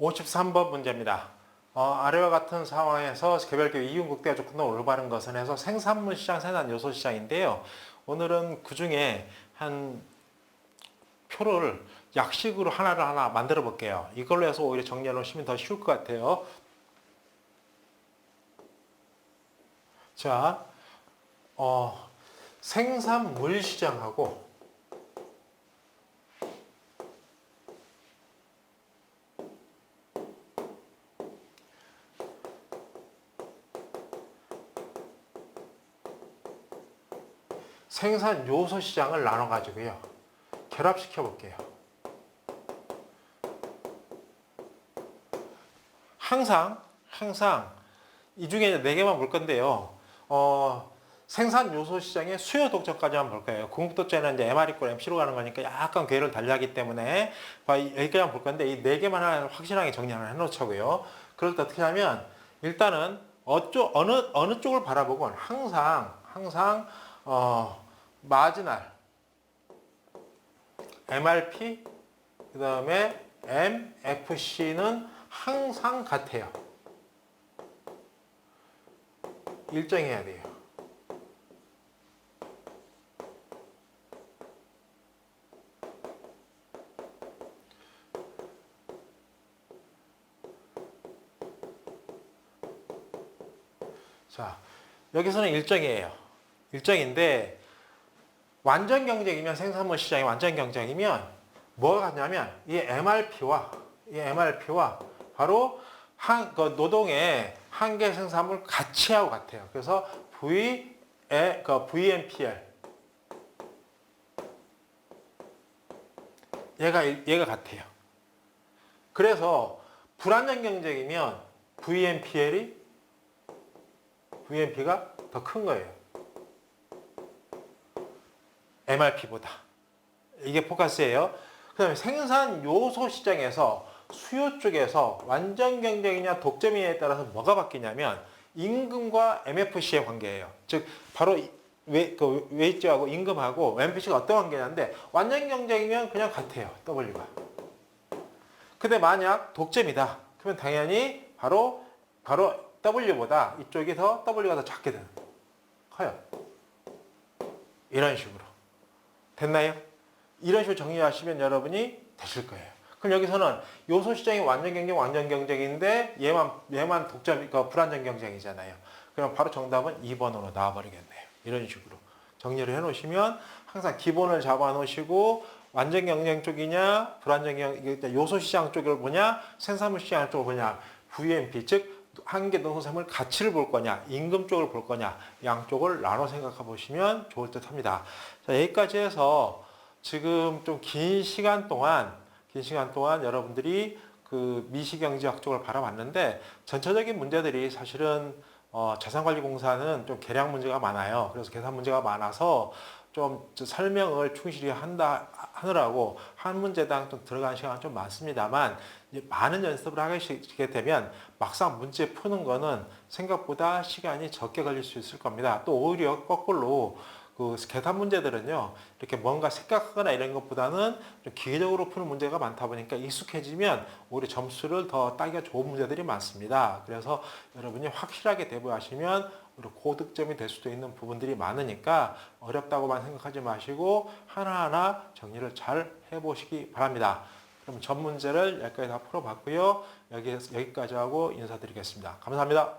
53번 문제입니다. 어, 아래와 같은 상황에서 개별기업 이윤국대가 조건을 올바른 것은 해서 생산물 시장, 생산 요소 시장인데요. 오늘은 그 중에 한 표를 약식으로 하나를 하나 만들어 볼게요. 이걸로 해서 오히려 정리해 놓으시면 더 쉬울 것 같아요. 자, 어, 생산물 시장하고 생산 요소 시장을 나눠 가지고요. 결합시켜 볼게요. 항상 항상 이 중에 네 개만 볼 건데요. 어, 생산 요소 시장의 수요 독점까지만 볼 거예요. 궁극 독점은 이제 MR 이꼴 MC로 가는 거니까 약간 궤를 달리하기 때문에 여기까지만 볼 건데 이 네 개만 확실하게 정리 하나 해놓자고요. 그럴 때 어떻게 하면 일단은 어쪽 어느 어느 쪽을 바라보건 항상 항상 어, 마지날 MRP 그 다음에 MFC는 항상 같아요. 일정해야 돼요. 자, 여기서는 일정이에요. 일정인데 완전 경쟁이면 생산물 시장이 완전 경쟁이면 뭐가 같냐면 이 MRP와 이 MRP와 바로 한, 그 노동의 한계 생산물 가치하고 같아요. 그래서 V, 에, 그 VNPL 얘가 얘가 같아요. 그래서 불안정 경쟁이면 VNPL이 VNP가 더 큰 거예요. MRP보다. 이게 포커스예요. 그 다음에 생산 요소 시장에서 수요 쪽에서 완전 경쟁이냐 독점이냐에 따라서 뭐가 바뀌냐면 임금과 MFC의 관계예요. 즉 바로 웨, 그 웨이지하고 임금하고 MFC가 어떤 관계냐인데 완전 경쟁이면 그냥 같아요. W가. 근데 만약 독점이다. 그러면 당연히 바로 바로 W보다 이쪽이 더 W가 더 작게 되는 커요. 이런 식으로. 됐나요? 이런 식으로 정리하시면 여러분이 되실 거예요. 그럼 여기서는 요소 시장이 완전 경쟁, 완전 경쟁인데 얘만 얘만 독점, 그 불안정 경쟁이잖아요. 그럼 바로 정답은 2번으로 나와버리겠네요. 이런 식으로 정리를 해놓으시면 항상 기본을 잡아놓으시고 완전 경쟁 쪽이냐, 불안정 경쟁, 요소 시장 쪽을 보냐, 생산물 시장 쪽을 보냐, VNP 즉 한계 농산물 가치를 볼 거냐, 임금 쪽을 볼 거냐, 양쪽을 나눠 생각해 보시면 좋을 듯 합니다. 자, 여기까지 해서 지금 좀 긴 시간 동안, 긴 시간 동안 여러분들이 그 미시경제학 쪽을 바라봤는데 전체적인 문제들이 사실은 어, 자산관리공사는 좀 계량 문제가 많아요. 그래서 계산 문제가 많아서 좀 설명을 충실히 한다 하느라고 한 문제당 좀 들어가는 시간은 좀 많습니다만 많은 연습을 하게 되면 막상 문제 푸는 거는 생각보다 시간이 적게 걸릴 수 있을 겁니다. 또 오히려 거꾸로 그 계산 문제들은요 이렇게 뭔가 생각하거나 이런 것보다는 좀 기계적으로 푸는 문제가 많다 보니까 익숙해지면 오히려 점수를 더 따기가 좋은 문제들이 많습니다. 그래서 여러분이 확실하게 대부하시면 우리 고득점이 될 수도 있는 부분들이 많으니까 어렵다고만 생각하지 마시고 하나하나 정리를 잘 해보시기 바랍니다. 그럼 전 문제를 여기까지 다 풀어봤고요. 여기, 여기까지 하고 인사드리겠습니다. 감사합니다.